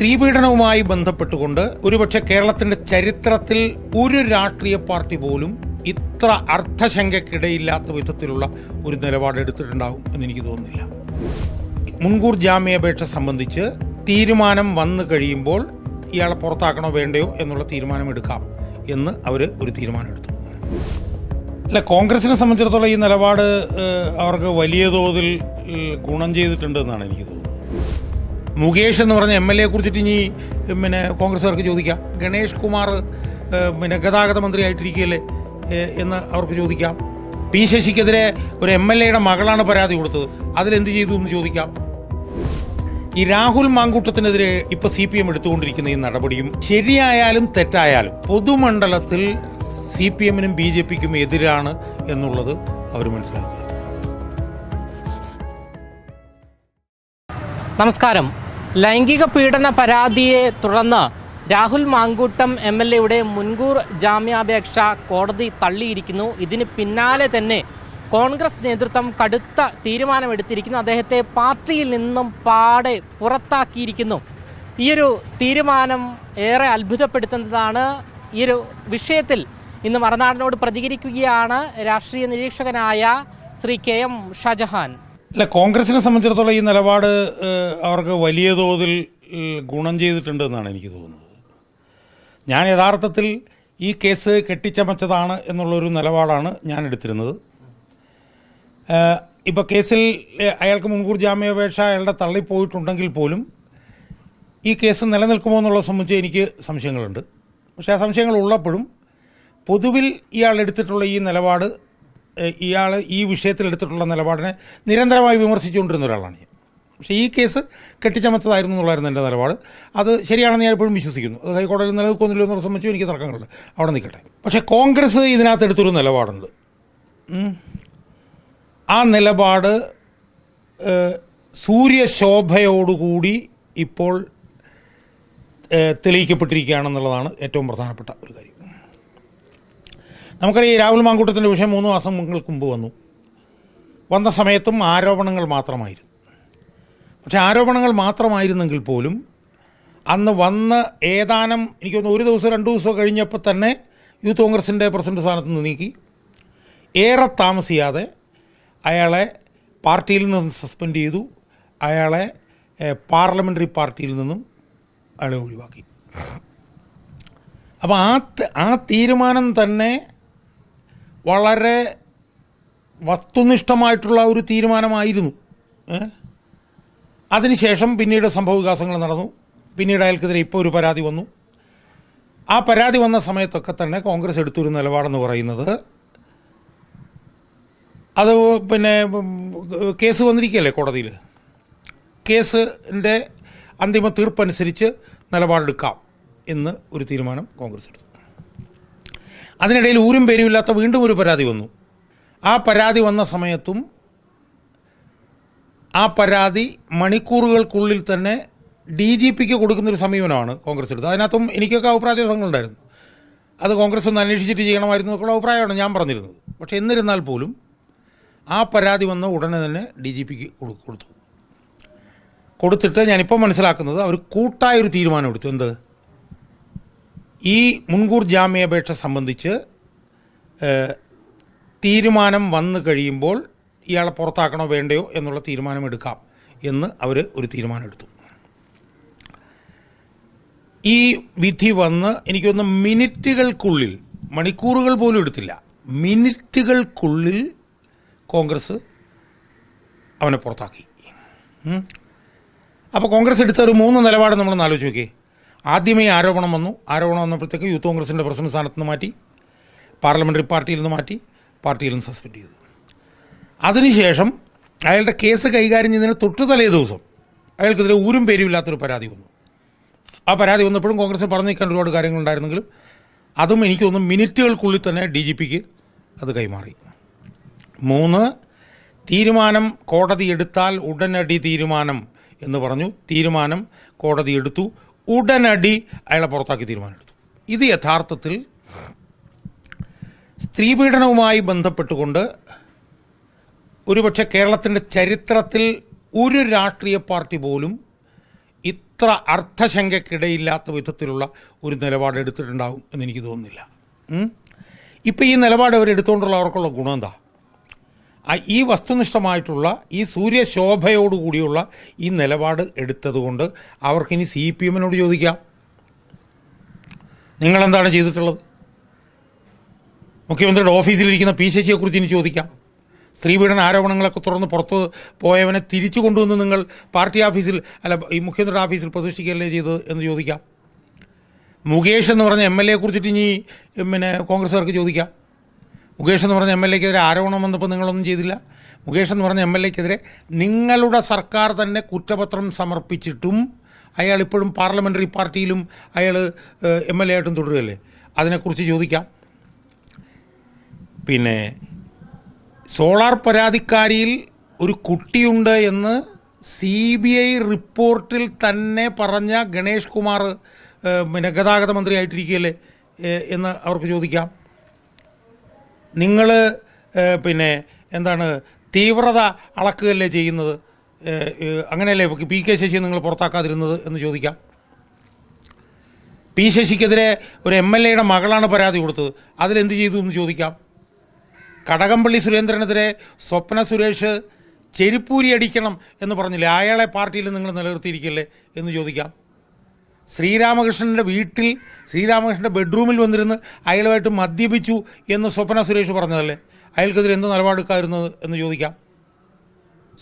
സ്ത്രീപീഡനവുമായി ബന്ധപ്പെട്ടുകൊണ്ട് ഒരുപക്ഷെ കേരളത്തിന്റെ ചരിത്രത്തിൽ ഒരു രാഷ്ട്രീയ പാർട്ടി പോലും ഇത്ര അർത്ഥശങ്കക്കിടയില്ലാത്ത വിധത്തിലുള്ള ഒരു നിലപാട് എടുത്തിട്ടുണ്ടാവും എന്ന് എനിക്ക് തോന്നുന്നില്ല. മുൻകൂർ ജാമ്യാപേക്ഷ സംബന്ധിച്ച് തീരുമാനം വന്നു കഴിയുമ്പോൾ ഇയാളെ പുറത്താക്കണോ വേണ്ടയോ എന്നുള്ള തീരുമാനം എടുക്കാം എന്ന് അവർ ഒരു തീരുമാനമെടുത്തു. അല്ല കോൺഗ്രസിനെ സംബന്ധിച്ചിടത്തോളം ഈ നിലപാട് അവർക്ക് വലിയ തോതിൽ ഗുണം ചെയ്തിട്ടുണ്ടെന്നാണ് എനിക്ക് തോന്നുന്നത്. മുകേഷ് എന്ന് പറഞ്ഞ എം എൽ എയെ കുറിച്ചിട്ട് ഇനി പിന്നെ കോൺഗ്രസ്സുകാർക്ക് ചോദിക്കാം. ഗണേഷ് കുമാർ പിന്നെ ഗതാഗത മന്ത്രിയായിട്ടിരിക്കുകയല്ലേ എന്ന് അവർക്ക് ചോദിക്കാം. പി ശശിക്കെതിരെ ഒരു എം എൽ എയുടെ മകളാണ് പരാതി കൊടുത്തത്. അതിലെന്ത് ചെയ്തു എന്ന് ചോദിക്കാം. ഈ രാഹുൽ മാങ്കൂട്ടത്തിനെതിരെ ഇപ്പൊ സി പി എം എടുത്തുകൊണ്ടിരിക്കുന്ന ഈ നടപടിയും ശരിയായാലും തെറ്റായാലും പൊതുമണ്ഡലത്തിൽ സി പി എമ്മിനും ബി ജെ പിക്കും എതിരാണ് എന്നുള്ളത് അവർ മനസ്സിലാക്കുക. നമസ്കാരം. ലൈംഗിക പീഡന പരാതിയെ തുടർന്ന് രാഹുൽ മാങ്കൂട്ടം എം എൽ എയുടെ മുൻകൂർ ജാമ്യാപേക്ഷ കോടതി തള്ളിയിരിക്കുന്നു. ഇതിന് പിന്നാലെ തന്നെ കോൺഗ്രസ് നേതൃത്വം കടുത്ത തീരുമാനമെടുത്തിരിക്കുന്നു. അദ്ദേഹത്തെ പാർട്ടിയിൽ നിന്നും പാടെ പുറത്താക്കിയിരിക്കുന്നു. ഈയൊരു തീരുമാനം ഏറെ അത്ഭുതപ്പെടുത്തുന്നതാണ് ഒരു വിഷയത്തിൽ ഇന്ന് മറുനാടിനോട് പ്രതികരിക്കുകയാണ് രാഷ്ട്രീയ നിരീക്ഷകനായ ശ്രീ കെ എം ഷാജഹാൻ. അല്ല കോൺഗ്രസിനെ സംബന്ധിച്ചിടത്തോളം ഈ നിലപാട് അവർക്ക് വലിയ തോതിൽ ഗുണം ചെയ്തിട്ടുണ്ട് എന്നാണ് എനിക്ക് തോന്നുന്നത്. ഞാൻ യഥാർത്ഥത്തിൽ ഈ കേസ് കെട്ടിച്ചമച്ചതാണ് എന്നുള്ളൊരു നിലപാടാണ് ഞാൻ എടുത്തിരുന്നത്. ഇപ്പോൾ കേസിൽ അയാൾക്ക് മുൻകൂർ ജാമ്യാപേക്ഷ അയാളുടെ തള്ളിപ്പോയിട്ടുണ്ടെങ്കിൽ പോലും ഈ കേസ് നിലനിൽക്കുമോ എന്നുള്ളത് സംബന്ധിച്ച് എനിക്ക് സംശയങ്ങളുണ്ട്. പക്ഷേ ആ സംശയങ്ങൾ ഉള്ളപ്പോഴും പൊതുവിൽ ഇയാൾ എടുത്തിട്ടുള്ള ഈ നിലപാട് ഇയാൾ ഈ വിഷയത്തിൽ എടുത്തിട്ടുള്ള നിലപാടിനെ നിരന്തരമായി വിമർശിച്ചുകൊണ്ടിരുന്ന ഒരാളാണ് ഞാൻ. പക്ഷേ ഈ കേസ് കെട്ടിച്ചമച്ചതായിരുന്നു എന്നുള്ളതായിരുന്നു എന്റെ നിലപാട്. അത് ശരിയാണെന്ന് ഞാൻ എപ്പോഴും വിശ്വസിക്കുന്നു. അത് ഹൈക്കോടതിയിൽ നിലനിൽക്കുന്നില്ല എന്നുള്ള സംബന്ധിച്ച് എനിക്ക് തർക്കങ്ങളുണ്ട്. അവിടെ നിൽക്കട്ടെ. പക്ഷേ കോൺഗ്രസ് ഇതിനകത്ത് എടുത്തൊരു നിലപാടുണ്ട് ആ നിലപാട് സൂര്യശോഭയോടുകൂടി ഇപ്പോൾ തെളിയിക്കപ്പെട്ടിരിക്കുകയാണെന്നുള്ളതാണ് ഏറ്റവും പ്രധാനപ്പെട്ട ഒരു കാര്യം. നമുക്കറിയാം രാഹുൽ മാങ്കൂട്ടത്തിന്റെ വിഷയം മൂന്ന് മാസം മുങ്ങൾക്ക് മുമ്പ് വന്നു. വന്ന സമയത്തും ആരോപണങ്ങൾ മാത്രമായിരുന്നു. പക്ഷേ ആരോപണങ്ങൾ മാത്രമായിരുന്നെങ്കിൽ പോലും അന്ന് വന്ന് ഏതാനും എനിക്കൊന്ന് ഒരു ദിവസം രണ്ട് ദിവസം കഴിഞ്ഞപ്പോൾ തന്നെ യൂത്ത് കോൺഗ്രസിന്റെ പ്രസിഡന്റ് സ്ഥാനത്ത് നിന്ന് നീക്കി. ഏറെ താമസിയാതെ അയാളെ പാർട്ടിയിൽ നിന്ന് സസ്പെൻഡ് ചെയ്തു. അയാളെ പാർലമെന്ററി പാർട്ടിയിൽ നിന്നും അയാളെ ഒഴിവാക്കി. അപ്പോൾ ആ ആ തീരുമാനം തന്നെ വളരെ വസ്തുനിഷ്ഠമായിട്ടുള്ള ഒരു തീരുമാനമായിരുന്നു? അതിനുശേഷം പിന്നീട് സംഭവവികാസങ്ങൾ നടന്നു. പിന്നീട് അയാൾക്കെതിരെ ഇപ്പോൾ ഒരു പരാതി വന്നു. ആ പരാതി വന്ന സമയത്തൊക്കെ തന്നെ കോൺഗ്രസ് എടുത്തൊരു നിലപാടെന്ന് പറയുന്നത് അത് പിന്നെ കേസ് വന്നിരിക്കുകയല്ലേ കോടതിയിൽ കേസിന്റെ അന്തിമ തീർപ്പനുസരിച്ച് നിലപാടെടുക്കാം എന്ന് ഒരു തീരുമാനം കോൺഗ്രസ് എടുത്തു. അതിനിടയിൽ ഊരും പേരുമില്ലാത്ത വീണ്ടും ഒരു പരാതി വന്നു. ആ പരാതി വന്ന സമയത്തും ആ പരാതി മണിക്കൂറുകൾക്കുള്ളിൽ തന്നെ ഡി ജി പിക്ക് കൊടുക്കുന്നൊരു സമീപനമാണ് കോൺഗ്രസ് എടുത്തത്. അതിനകത്തും എനിക്കൊക്കെ അഭിപ്രായ വ്യത്യാസങ്ങളുണ്ടായിരുന്നു അത് കോൺഗ്രസ് ഒന്ന് അന്വേഷിച്ചിട്ട് ചെയ്യണമായിരുന്നു എന്നുള്ള അഭിപ്രായമാണ് ഞാൻ പറഞ്ഞിരുന്നത്. പക്ഷേ എന്നിരുന്നാൽ പോലും ആ പരാതി വന്ന ഉടനെ തന്നെ ഡി ജി പിക്ക് കൊടുത്തു. കൊടുത്തിട്ട് ഞാനിപ്പോൾ മനസ്സിലാക്കുന്നത് അവർ കൂട്ടായൊരു തീരുമാനം എടുത്തു എന്ത്? ഈ മുൻകൂർ ജാമ്യാപേക്ഷ സംബന്ധിച്ച് തീരുമാനം വന്നു കഴിയുമ്പോൾ ഇയാളെ പുറത്താക്കണോ വേണ്ടയോ എന്നുള്ള തീരുമാനം എടുക്കാം എന്ന് അവർ ഒരു തീരുമാനമെടുത്തു. ഈ വിധി വന്ന് എനിക്കൊന്ന് മിനിറ്റുകൾക്കുള്ളിൽ മണിക്കൂറുകൾ പോലും എടുത്തില്ല മിനിറ്റുകൾക്കുള്ളിൽ കോൺഗ്രസ് അവനെ പുറത്താക്കി. അപ്പോൾ കോൺഗ്രസ് എടുത്ത ഒരു മൂന്ന് നിലപാട് നമ്മളൊന്ന് ആലോചിച്ച് നോക്കിയേ. ആദ്യമേ ആരോപണം വന്നു. ആരോപണം വന്നപ്പോഴത്തേക്ക് യൂത്ത് കോൺഗ്രസിന്റെ പ്രസിഡന്റ് സ്ഥാനത്ത് നിന്ന് മാറ്റി പാർലമെന്ററി പാർട്ടിയിൽ നിന്ന് മാറ്റി പാർട്ടിയിൽ നിന്ന് സസ്പെൻഡ് ചെയ്തു. അതിനുശേഷം അയാളുടെ കേസ് കൈകാര്യം ചെയ്തതിന് തൊട്ട് തലേ ദിവസം അയാൾക്കെതിരെ ഊരും പേരുമില്ലാത്തൊരു പരാതി വന്നു. ആ പരാതി വന്നപ്പോഴും കോൺഗ്രസ് പറഞ്ഞു നിൽക്കാൻ ഒരുപാട് കാര്യങ്ങളുണ്ടായിരുന്നെങ്കിലും അതും എനിക്ക് തോന്നുന്നു മിനിറ്റുകൾക്കുള്ളിൽ തന്നെ ഡി ജി പിക്ക് അത് കൈമാറി. മൂന്ന് തീരുമാനം കോടതി എടുത്താൽ ഉടനടി തീരുമാനം എന്ന് പറഞ്ഞു. തീരുമാനം കോടതി എടുത്തു. ഉടനടി അയാളെ പുറത്താക്കി തീരുമാനമെടുത്തു. ഇത് യഥാർത്ഥത്തിൽ സ്ത്രീപീഡനവുമായി ബന്ധപ്പെട്ടുകൊണ്ട് ഒരുപക്ഷെ കേരളത്തിന്റെ ചരിത്രത്തിൽ ഒരു രാഷ്ട്രീയ പാർട്ടി പോലും ഇത്ര അർത്ഥശങ്കക്കിടയില്ലാത്ത വിധത്തിലുള്ള ഒരു നിലപാട് എടുത്തിട്ടുണ്ടാവും എന്ന് എനിക്ക് തോന്നുന്നില്ല? ഇപ്പം ഈ നിലപാട് അവർ എടുത്തുകൊണ്ടുള്ള അവർക്കുള്ള ഗുണം എന്താ? ഈ വസ്തുനിഷ്ഠമായിട്ടുള്ള ഈ സൂര്യശോഭയോടുകൂടിയുള്ള ഈ നിലപാട് എടുത്തതുകൊണ്ട് അവർക്കിനി സി പി എമ്മിനോട് ചോദിക്കാം. നിങ്ങളെന്താണ് ചെയ്തിട്ടുള്ളത്? മുഖ്യമന്ത്രിയുടെ ഓഫീസിലിരിക്കുന്ന പി ശശിയെക്കുറിച്ച് ഇനി ചോദിക്കാം. സ്ത്രീപീഡന ആരോപണങ്ങളൊക്കെ തുറന്ന് പുറത്ത് പോയവനെ തിരിച്ചു കൊണ്ടുവന്ന് നിങ്ങൾ പാർട്ടി ഓഫീസിൽ അല്ല ഈ മുഖ്യമന്ത്രിയുടെ ഓഫീസിൽ പ്രതിഷ്ഠിക്കുകയല്ലേ ചെയ്തത് എന്ന് ചോദിക്കാം. മുകേഷ് എന്ന് പറഞ്ഞ എം എൽ എയെ കുറിച്ചിട്ട് ഇനി പിന്നെ കോൺഗ്രസ്സുകാർക്ക് ചോദിക്കാം. മുകേഷ് എന്ന് പറഞ്ഞ എം എൽ എക്കെതിരെ ആരോപണം വന്നപ്പോൾ നിങ്ങളൊന്നും ചെയ്തില്ല. മുകേഷ് എന്ന് പറഞ്ഞ എം എൽ എക്കെതിരെ നിങ്ങളുടെ സർക്കാർ തന്നെ കുറ്റപത്രം സമർപ്പിച്ചിട്ടും അയാൾ ഇപ്പോഴും പാർലമെന്ററി പാർട്ടിയിലും അയാൾ എം എൽ എ ആയിട്ടും തുടരുകയല്ലേ? അതിനെക്കുറിച്ച് ചോദിക്കാം. പിന്നെ സോളാർ പരാതിക്കാരിയിൽ ഒരു കുട്ടിയുണ്ട് എന്ന് സി ബി ഐ റിപ്പോർട്ടിൽ തന്നെ പറഞ്ഞ ഗണേഷ് കുമാർ പിന്നെ ഗതാഗത മന്ത്രി ആയിട്ടിരിക്കുകയല്ലേ എന്ന് അവർക്ക് ചോദിക്കാം. നിങ്ങൾ പിന്നെ എന്താണ് തീവ്രത അളക്കുകയല്ലേ ചെയ്യുന്നത്? അങ്ങനെയല്ലേ പി കെ ശശി നിങ്ങൾ പുറത്താക്കാതിരുന്നത് എന്ന് ചോദിക്കാം. പി ശശിക്കെതിരെ ഒരു എം എൽ എയുടെ മകളാണ് പരാതി കൊടുത്തത്. അതിലെന്ത് ചെയ്തു എന്ന് ചോദിക്കാം. കടകംപള്ളി സുരേന്ദ്രനെതിരെ സ്വപ്ന സുരേഷ് ചെരുപ്പൂരി അടിക്കണം എന്ന് പറഞ്ഞില്ലേ? അയാളെ പാർട്ടിയിൽ നിങ്ങൾ നിലനിർത്തിയിരിക്കല്ലേ എന്ന് ചോദിക്കാം. ശ്രീരാമകൃഷ്ണന്റെ വീട്ടിൽ ശ്രീരാമകൃഷ്ണന്റെ ബെഡ്റൂമിൽ വന്നിരുന്ന് അയാളുമായിട്ട് മദ്യപിച്ചു എന്ന് സ്വപ്ന സുരേഷ് പറഞ്ഞതല്ലേ? അയാൾക്കെതിരെ എന്ത് നിലപാടെടുക്കാതിരുന്നത് എന്ന് ചോദിക്കാം.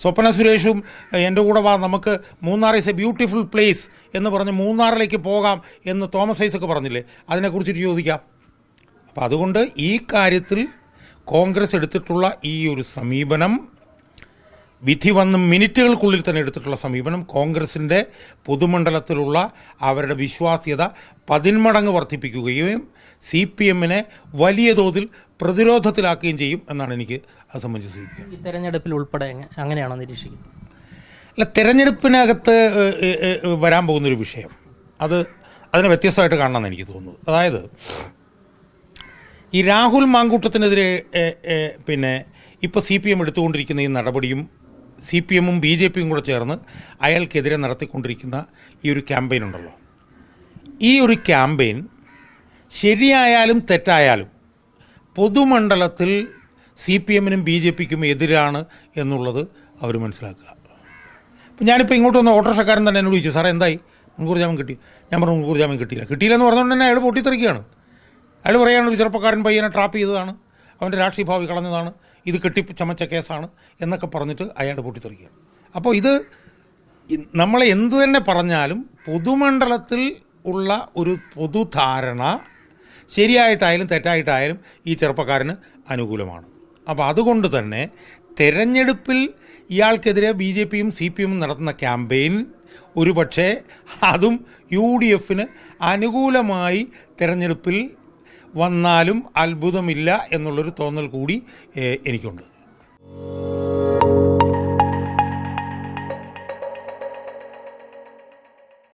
സ്വപ്ന സുരേഷും എന്റെ കൂടെ വാ നമുക്ക് Munnar is a beautiful place എന്ന് പറഞ്ഞ് മൂന്നാറിലേക്ക് പോകാം എന്ന് തോമസ് ഐസക്ക് പറഞ്ഞില്ലേ? അതിനെക്കുറിച്ചിട്ട് ചോദിക്കാം. അപ്പം അതുകൊണ്ട് ഈ കാര്യത്തിൽ കോൺഗ്രസ് എടുത്തിട്ടുള്ള ഈ ഒരു സമീപനം വിധി വന്ന് മിനിറ്റുകൾക്കുള്ളിൽ തന്നെ എടുത്തിട്ടുള്ള സമീപനം കോൺഗ്രസിന്റെ പൊതുമണ്ഡലത്തിലുള്ള അവരുടെ വിശ്വാസ്യത പതിന്മടങ്ങ് വർദ്ധിപ്പിക്കുകയും സി പി എമ്മിനെ വലിയ തോതിൽ പ്രതിരോധത്തിലാക്കുകയും ചെയ്യും എന്നാണ് എനിക്ക് അത് സംബന്ധിച്ച് തിരഞ്ഞെടുപ്പിൽ ഈ തെരഞ്ഞെടുപ്പിൽ ഉൾപ്പെടെ അങ്ങനെയാണോ നിരീക്ഷിക്കുന്നത്? അല്ല തെരഞ്ഞെടുപ്പിനകത്ത് വരാൻ പോകുന്നൊരു വിഷയം. അത് അതിനെ വ്യത്യസ്തമായിട്ട് കാണണമെന്ന് എനിക്ക് തോന്നുന്നു. അതായത് ഈ രാഹുൽ മാങ്കൂട്ടത്തിനെതിരെ പിന്നെ ഇപ്പോൾ സി പി എം എടുത്തുകൊണ്ടിരിക്കുന്ന ഈ നടപടിയും സി പി എമ്മും ബി ജെ പിയും കൂടെ ചേർന്ന് അയാൾക്കെതിരെ നടത്തിക്കൊണ്ടിരിക്കുന്ന ഈ ഒരു ക്യാമ്പയിൻ ഉണ്ടല്ലോ. ഈ ഒരു ക്യാമ്പയിൻ ശരിയായാലും തെറ്റായാലും പൊതുമണ്ഡലത്തിൽ സി പി എമ്മിനും ബി ജെ പിക്കും എതിരാണ് എന്നുള്ളത് അവർ മനസ്സിലാക്കുക. അപ്പം ഞാനിപ്പോൾ ഇങ്ങോട്ട് വന്ന ഓട്ടോറിക്ഷക്കാരൻ തന്നെ എന്നോട് ചോദിച്ചു സാറേ എന്തായി? മുൻകൂർ ജാമ്യം കിട്ടി. ഞാൻ പറഞ്ഞു മുൻകൂർ ജാമ്യം കിട്ടിയില്ല. കിട്ടിയില്ലെന്ന് പറഞ്ഞുകൊണ്ട് തന്നെ അയാൾ പൊട്ടിത്തെറിക്കുകയാണ്. അയാൾ പറയുകയാണ് ചെറുപ്പക്കാരൻ പയ്യനെ ട്രാപ്പ് ചെയ്തതാണ്. അവന്റെ രാഷ്ട്രീയ ഭാവി കളഞ്ഞതാണ്. ഇത് കെട്ടി ചമച്ച കേസാണ് എന്നൊക്കെ പറഞ്ഞിട്ട് അയാൾ പൊട്ടിത്തെറിക്കുക. അപ്പോൾ ഇത് നമ്മളെ എന്തു തന്നെ പറഞ്ഞാലും പൊതുമണ്ഡലത്തിൽ ഉള്ള ഒരു പൊതുധാരണ ശരിയായിട്ടായാലും തെറ്റായിട്ടായാലും ഈ ചെറുപ്പക്കാരന് അനുകൂലമാണ്. അപ്പോൾ അതുകൊണ്ട് തന്നെ തെരഞ്ഞെടുപ്പിൽ ഇയാൾക്കെതിരെ ബി ജെ പിയും സി പി എമ്മും നടത്തുന്ന ക്യാമ്പയിൻ ഒരുപക്ഷെ അതും യു ഡി എഫിന് അനുകൂലമായി തെരഞ്ഞെടുപ്പിൽ വന്നാലും അത്ഭുതമില്ല എന്നുള്ളൊരു തോന്നൽ കൂടി എനിക്കുണ്ട്.